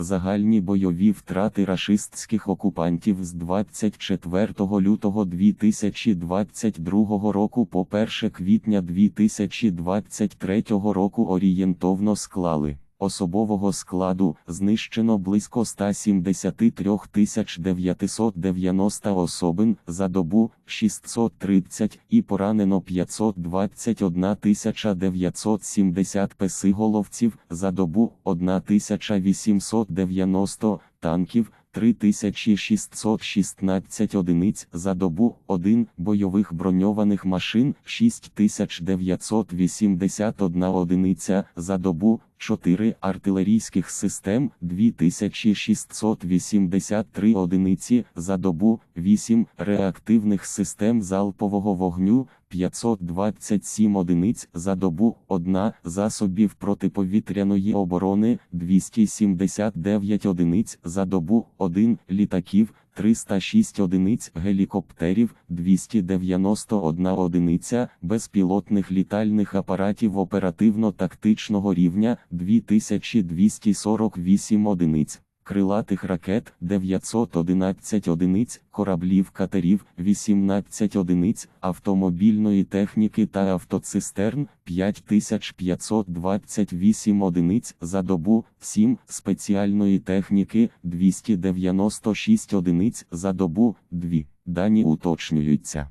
Загальні бойові втрати рашистських окупантів з 24 лютого 2022 року по 1 квітня 2023 року орієнтовно склали. Особового складу знищено близько 173 990 особин за добу 630 і поранено 521 970 песиголовців за добу 1890 танків. 3616 одиниць за добу, 1 бойових броньованих машин 6981 одиниця за добу, 4 артилерійських систем 2683 одиниці за добу, 8 реактивних систем залпового вогню 527 одиниць за добу, 1 засобів протиповітряної оборони 279 одиниць за добу, 1 літаків 306 одиниць гелікоптерів, 291 одиниця безпілотних літальних апаратів оперативно-тактичного рівня, 2248 одиниць. Крилатих ракет 911 одиниць, кораблів катерів 18 одиниць, автомобільної техніки та автоцистерн 5528 одиниць за добу, 7 спеціальної техніки 296 одиниць за добу, 2. Дані уточнюються.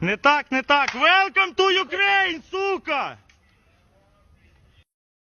Не так, не так. Welcome to Ukraine, сука!